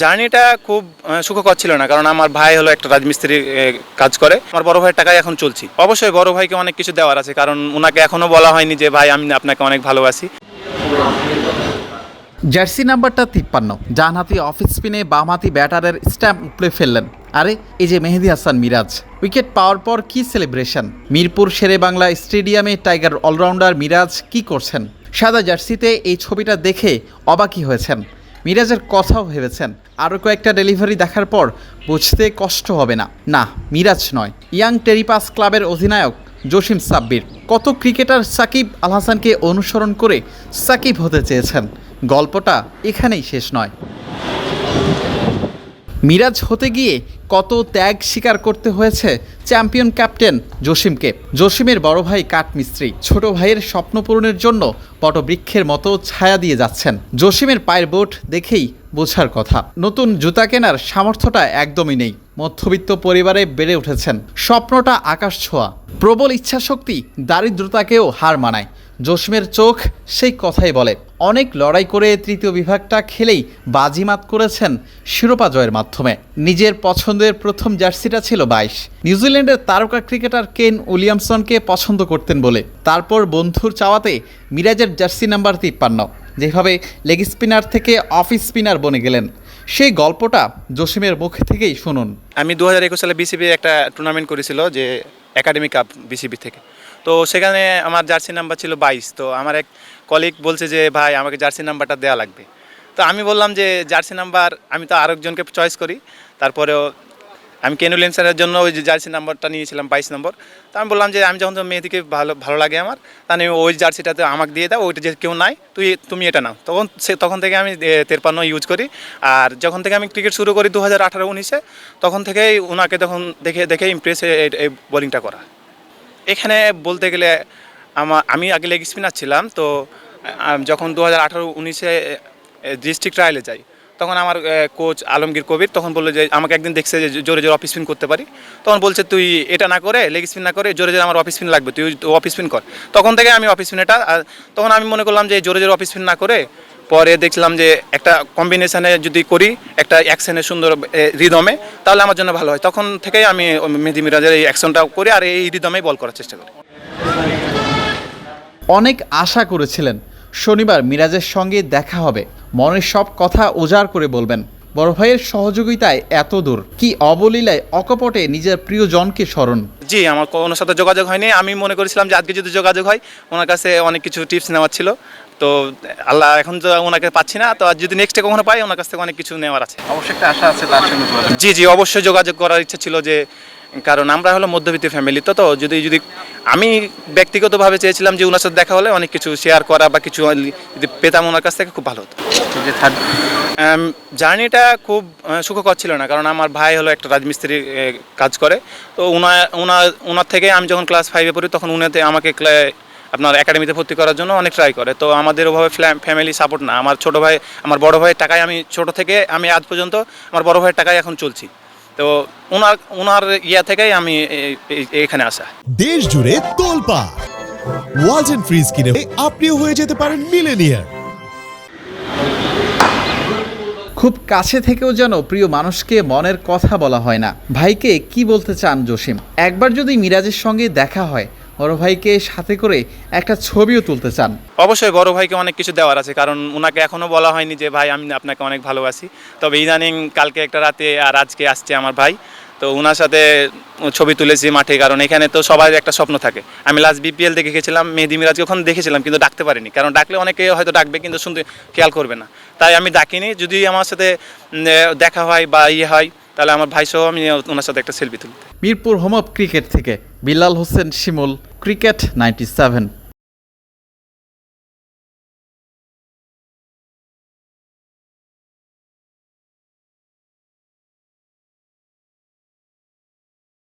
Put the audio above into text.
জার্নিটা খুব সুখকর ছিল না, কারণ আমার ভাই হলো একটা রাজমিস্ত্রি কাজ করে। আমার বড় ভাইয়ের টাকায় এখন চলছি। অবশ্যই বড় ভাইকে অনেক কিছু দেওয়ার আছে, কারণ ওনাকে এখনও বলা হয়নি যে, ভাই, আমি আপনাকে অনেক ভালোবাসি। জার্সি নাম্বারটা তিপ্পান্ন। ডানহাতি অফ স্পিনে বামহাতি ব্যাটারের স্ট্যাম্প উপড়ে ফেললেন। আরে, এই যে মেহেদি হাসান মিরাজ। উইকেট পাওয়ার পর কি সেলিব্রেশন? মিরপুর শেরে বাংলা স্টেডিয়ামে টাইগার অলরাউন্ডার মিরাজ কি করছেন? সাদা জার্সিতে এই ছবিটা দেখে অবাকই হয়েছেন। মিরাজের কথাও ভেবেছেন। আরও কয়েকটা ডেলিভারি দেখার পর বুঝতে কষ্ট হবে না। না, মিরাজ নয়। ইয়াং টেরিপাস ক্লাবের অধিনায়ক জসিম সাব্বির। কত ক্রিকেটার সাকিব আল হাসানকে অনুসরণ করে সাকিব হতে চেয়েছেন। গল্পটা এখানেই শেষ নয়। মিরাজ হতে গিয়ে কত ত্যাগ স্বীকার করতে হয়েছে চ্যাম্পিয়ন ক্যাপ্টেন জসিমকে। জসিমের বড় ভাই কাঠমিস্ত্রি, ছোট ভাইয়ের স্বপ্ন পূরণের জন্য বটবৃক্ষের মতো ছায়া দিয়ে যাচ্ছেন। জসিমের পায়ের বোট দেখেই বোঝার কথা। নতুন জুতা কেনার সামর্থ্যটা একদমই নেই। মধ্যবিত্ত পরিবারে বেড়ে উঠেছেন। স্বপ্নটা আকাশ ছোঁয়া। প্রবল ইচ্ছাশক্তি, দারিদ্রতাকেও হার মানায়। জসিমের চোখ সেই কথাই বলে। অনেক লড়াই করে তৃতীয় বিভাগটা খেলেই বাজিমাত করেছেন শিরোপা জয়ের মাধ্যমে। নিজের পছন্দের প্রথম জার্সিটা ছিল বাইশ। নিউজিল্যান্ডের তারকা ক্রিকেটার কেন উইলিয়ামসনকে পছন্দ করতেন বলে। তারপর বন্ধুর চাওয়াতে মিরাজের জার্সি নাম্বার তিপ্পান্ন। যেভাবে লেগ স্পিনার থেকে অফ স্পিনার বনে গেলেন। সেই গল্পটা জসিমের মুখ থেকেই শুনুন। আমি দু হাজার একুশ সালে বিসিবি একটা টুর্নামেন্ট করেছিল যে একাডেমি কাপ বিসিবি থেকে। তো সেখানে আমার জার্সি নাম্বার ছিল বাইশ। তো আমার এক কলিগ বলছে যে, ভাই, আমাকে জার্সি নাম্বারটা দেওয়া লাগবে। তো আমি বললাম যে জার্সি নাম্বার আমি তো আরেকজনকে চয়েস করি। তারপরেও আমি কেনু লেন্সারের জন্য ওই জার্সি নাম্বারটা নিয়েছিলাম, বাইশ নম্বর। তো আমি বললাম যে, আমি যখন মেয়েদিকে ভালো ভালো লাগে আমার, তাহলে ওই জার্সিটাতে আমাকে দিয়ে দাও, ওইটা যে কেউ নাই, তুই, তুমি এটা নাও। তখন সে, তখন থেকে আমি তেরপান্ন ইউজ করি। আর যখন থেকে আমি ক্রিকেট শুরু করি দু হাজার আঠারো, উনিশে, তখন থেকেই ওনাকে তখন দেখে দেখে ইমপ্রেস এই বোলিংটা করা। এখানে বলতে গেলে আমার আমি আগে লেগ স্পিনার ছিলাম, তো যখন দু হাজার আঠারো, উনিশে ডিস্ট্রিক্ট ট্রায়ালে যাই তখন আমার কোচ আলমগীর কবির তখন বলল যে, আমাকে একদিন দেখছে যে জোরে জোরে অফ স্পিন করতে পারি। তখন বলছে, তুই এটা না করে লেগ স্পিন না করে, জোরে জোরে আমার অফ স্পিন লাগবে, তুই অফ স্পিন কর। তখন থেকে আমি অফ স্পিন এটা তখন আমি মনে করলাম যে, জোরে জোরে অফ স্পিন না করে, পরে দেখলাম যে, একটা কম্বিনেশানে যদি করি, একটা অ্যাকশনে সুন্দর রিদমে তাহলে আমার জন্য ভালো হয়। তখন থেকেই আমি মেহেদি মিরাজের এই অ্যাকশনটা করি, আর এই রিদমেই বল করার চেষ্টা করি। অনেক আশা করেছিলেন শনিবার মিরাজের সঙ্গে দেখা হবে। মনের সব কথা উজাড় করে বলবেন বড় ভাইয়ের সহযোগিতায় এত দূর কি অবলীলায় অকপটে নিজের প্রিয়জনকে স্মরণ? জি আমার ওনার সাথে যোগাযোগ হয়নি। আমি মনে করেছিলাম যে আজকে যদি যোগাযোগ হয় ওনার কাছে অনেক কিছু টিপস নেওয়ার ছিল। তো আল্লাহ এখন তো ওনাকে পাচ্ছি না। তো আর যদি নেক্সটে কখনো পাই ওনার কাছ থেকে অনেক কিছু নেওয়ার আছে। অবশ্যই একটা আশা আছে তার সঙ্গে জি জি অবশ্যই যোগাযোগ করার ইচ্ছা ছিল যে কারণ আমরা হলো মধ্যবিত্ত ফ্যামিলি তো তো যদি যদি আমি ব্যক্তিগতভাবে চেয়েছিলাম যে ওনার সাথে দেখা হলে অনেক কিছু শেয়ার করা বা কিছু যদি পেতাম ওনার কাছ থেকে খুব ভালো হতো। জার্নিটা খুব সুখকর ছিল না কারণ আমার ভাই হলো একটা রাজমিস্ত্রি কাজ করে। তো ওনার ওনার ওনার থেকে আমি যখন ক্লাস ফাইভে পড়ি তখন উনাতে আমাকে আপনার একাডেমিতে ভর্তি করার জন্য অনেক ট্রাই করে। তো আমাদের ওভাবে ফ্যামিলি সাপোর্ট না। আমার ছোটো ভাই আমার বড় ভাইয়ের টাকায় আমি ছোট থেকে আমি আজ পর্যন্ত আমার বড় ভাইয়ের টাকায় এখন চলছি। তো ওনার ওনার ইয়া থেকেই আমি এখানে আসা। দেশ জুড়ে তোলপা। ওয়াজ এন্ড ফ্রিজ কিনে আপনিও হয়ে যেতে পারেন মিলেনিয়ার। খুব কাছে থেকেও যেন প্রিয় মানুষকে মনের কথা বলা হয় না। ভাইকে কি বলতে চান জসিম? একবার যদি মিরাজের সঙ্গে দেখা হয় বড় ভাইকে সাথে করে একটা ছবিও তুলতে চান। অবশ্যই বড় ভাইকে অনেক কিছু দেওয়ার আছে, কারণ ওনাকে এখনও বলা হয়নি যে, ভাই, আমি আপনাকে অনেক ভালোবাসি। তবে ইদানিং কালকে একটা রাতে আর আজকে আসছে আমার ভাই। তো ওনার সাথে ছবি তুলেছি মাঠে, কারণ এখানে তো সবার একটা স্বপ্ন থাকে। আমি লাস্ট বিপিএল দেখে গেছিলাম, মেহেদি মিরাজকে ওখানে দেখেছিলাম, কিন্তু ডাকতে পারিনি। কারণ ডাকলে অনেকে হয়তো ডাকবে, কিন্তু শুনতে খেয়াল করবে না। তাই আমি ডাকিনি। যদি আমার সাথে দেখা হয় বা ইয়ে হয় তাহলে আমার ভাই সহ আমি ওনার সাথে একটা সেলফি তুলি মিরপুর হোম অফ ক্রিকেট থেকে Bilal Hossain Shimul, cricket ninety seven.